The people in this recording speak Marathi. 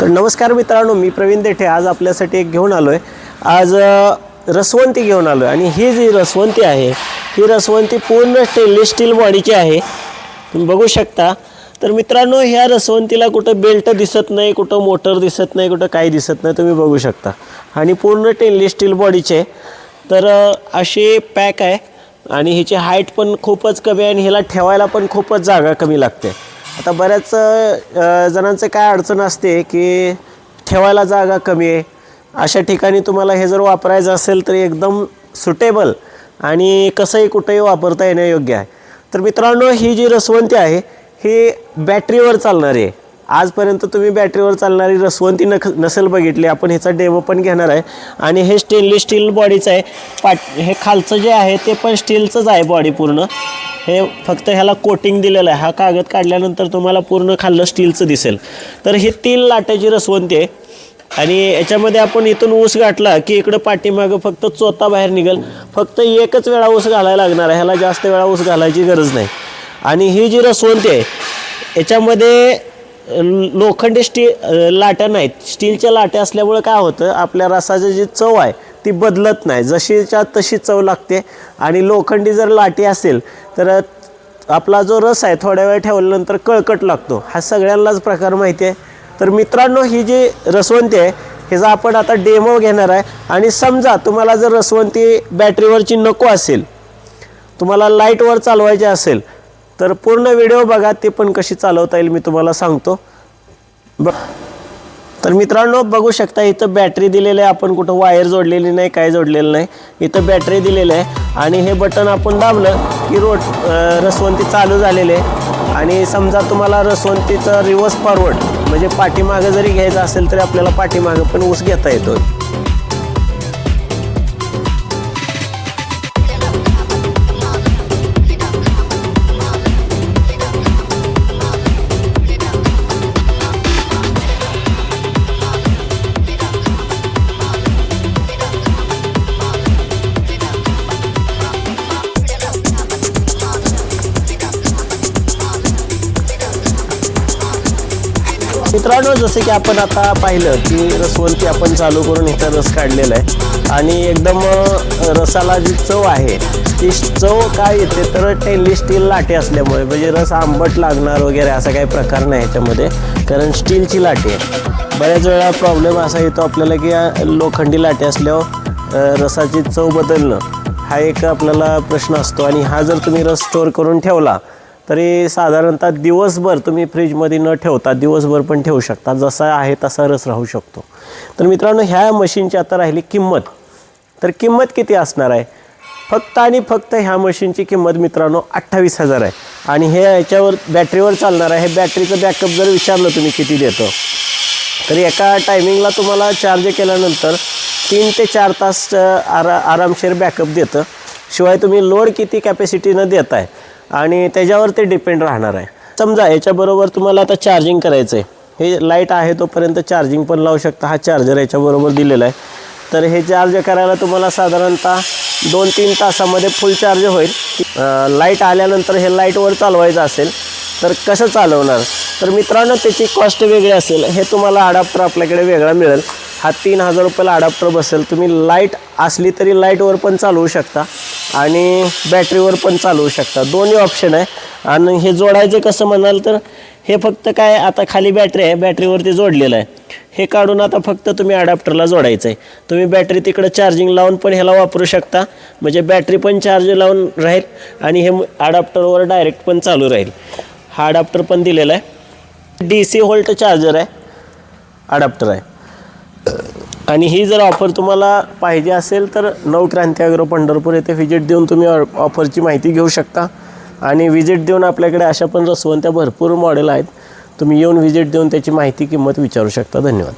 तर नमस्कार मित्रांनो मी प्रवीण देठे आज आपल्यासाठी एक घेऊन आलो आहे आज रसवंती घेऊन आलो आहे आणि ही जी रसवंती आहे ही रसवंती पूर्ण स्टेनलेस स्टील बॉडीची आहे. तुम्ही बघू शकता. तर मित्रांनो ह्या रसवंतीला कुठं बेल्ट दिसत नाही कुठं मोटर दिसत नाही कुठं काही दिसत नाही तुम्ही बघू शकता. आणि पूर्ण स्टेनलेस स्टील बॉडीचे आहे. तर असे अशी पॅक आहे. आणि हिची हाईट पण खूपच कमी आहे आणि हिला ठेवायला पण खूपच जागा कमी लागते. आता बऱ्याच जणांचं काय अडचण असते की ठेवायला जागा कमी आहे. अशा ठिकाणी तुम्हाला हे जर वापरायचं असेल तर एकदम सुटेबल आणि कसंही कुठंही वापरता येणं योग्य आहे. तर मित्रांनो ही जी रसवंती आहे ही बॅटरीवर चालणारी आहे. आजपर्यंत तुम्ही बॅटरीवर चालणारी रसवंती नख नसेल बघितली. आपण ह्याचा डेमो पण घेणार आहे. आणि हे स्टेनलेस स्टील बॉडीचं आहे. पाट हे खालचं जे आहे ते पण स्टीलचंच आहे बॉडी पूर्ण. हे फक्त ह्याला कोटिंग दिलेलं आहे. हा कागद काढल्यानंतर तुम्हाला पूर्ण खाल्लं स्टीलचं दिसेल. तर ही तीन लाटाची रसवंती आहे. आणि याच्यामध्ये आपण इथून ऊस गाठला की इकडं पाठीमागं फक्त चोथा बाहेर निघेल. फक्त एकच वेळा ऊस घालायला लागणार आहे. ह्याला जास्त वेळा ऊस घालायची गरज नाही. आणि ही जी रसवंती आहे याच्यामध्ये लोखंडी स्टी लाट्या नाहीत. स्टीलच्या लाट्या असल्यामुळे काय होतं आपल्या रसाची जी चव आहे ती बदलत नाही. जशीच्या तशी चव लागते. आणि लोखंडी जर लाटी असेल तर आपला जो रस आहे थोड्या वेळ ठेवल्यानंतर कळकट लागतो. हा सगळ्यांनाच प्रकार माहिती आहे. तर मित्रांनो ही जी रसवंती आहे ह्याचा आपण आता डेमो घेणार आहे आणि समजा तुम्हाला जर रसवंती बॅटरीवरची नको असेल तुम्हाला लाईटवर चालवायचे असेल तर पूर्ण व्हिडिओ बघा ते पण कशी चालवता येईल मी तुम्हाला सांगतो. ब तर मित्रांनो बघू शकता इथं बॅटरी दिलेली आहे. आपण कुठं वायर जोडलेली नाही काय जोडलेलं नाही. इथं बॅटरी दिलेलं आहे. आणि हे बटन आपण दाबलं की रोड रसवंती चालू झालेली आहे. आणि समजा तुम्हाला रसवंतीचं रिव्हर्स फॉरवर्ड म्हणजे पाठीमागं जरी घ्यायचं असेल तरी आपल्याला पाठीमागं पण ऊस घेता येतो मित्रांनो जसं की आपण आता पाहिलं की रसवंती आपण चालू करून इथं रस काढलेला आहे. आणि एकदम रसाला जी चव आहे ती चव काय येते तर टेनली स्टील लाटे असल्यामुळे म्हणजे रस आंबट लागणार वगैरे असा काही प्रकार नाही ह्याच्यामध्ये कारण स्टीलची लाटी. आहे बऱ्याच वेळा प्रॉब्लेम असा येतो आपल्याला की लोखंडी लाटे असल्यावर रसाची चव बदलणं हा एक आपल्याला प्रश्न असतो. आणि हा जर तुम्ही रस स्टोअर करून ठेवला तरी साधारणतः दिवसभर तुम्ही फ्रीजमध्ये न ठेवता दिवसभर पण ठेवू शकता. जसा आहे तसा रस राहू शकतो. तर मित्रांनो ह्या मशीनची आता राहिली किंमत. तर किंमत किती असणार आहे? फक्त आणि फक्त ह्या मशीनची किंमत मित्रांनो अठ्ठावीस हजार आहे. आणि हे याच्यावर बॅटरीवर चालणार आहे. हे बॅटरीचं बॅकअप जर विचारलं तुम्ही किती देतो. तर एका टायमिंगला तुम्हाला चार्ज केल्यानंतर तीन ते चार तास आरा आरामशीर बॅकअप देतं. शिवाय तुम्ही लोड किती कॅपॅसिटीनं देत आहे आणि त्याच्यावर ते डिपेंड राहणार आहे. समजा याच्याबरोबर तुम्हाला आता चार्जिंग करायचं आहे हे लाइट आहे तोपर्यंत चार्जिंग पण लावू शकता. हा चार्जर याच्याबरोबर दिलेला आहे. तर हे चार्ज करायला तुम्हाला साधारणतः दोन तीन तासामध्ये फुल चार्ज होईल. लाइट आल्यानंतर हे लाईटवर चालवायचं असेल तर कसं चालवणार? तर मित्रांनो त्याची कॉस्ट वेगळी असेल. हे तुम्हाला अडाप्टर आपल्याकडे वेगळा मिळेल. हा तीन हजार रुपयाला अडाप्टर बसेल. तुम्ही लाइट असली तरी लाईटवर पण चालवू शकता. आणि बॅटरीवर पण चालवू शकता. दोन्ही ऑप्शन आहे. आणि हे जोडायचं कसं म्हणाल तर हे फक्त काय आता खाली बॅटरी आहे बॅटरीवरती जोडलेलं आहे. हे काढून आता फक्त तुम्ही अडॅप्टरला जोडायचं आहे तुम्ही बॅटरी तिकडं चार्जिंग लावून पण ह्याला वापरू शकता. म्हणजे बॅटरी पण चार्ज लावून राहील आणि हे अडॅप्टरवर डायरेक्ट पण चालू राहील. हा अडॅप्टर पण दिलेला आहे. डी सी होल्ट चार्जर आहे. अडॅप्टर आहे. आणि ही जर ऑफर तुम्हाला पाहिजे असेल तर नऊ क्रांती अग्रो पंढरपूर येथे व्हिजिट देऊन तुम्ही ऑफरची माहिती घेऊ शकता. आणि व्हिजिट देऊन आपल्याकडे अशा पण रसवंत्या भरपूर मॉडेल आहेत. तुम्ही येऊन व्हिजिट देऊन त्याची माहिती किंमत विचारू शकता. धन्यवाद.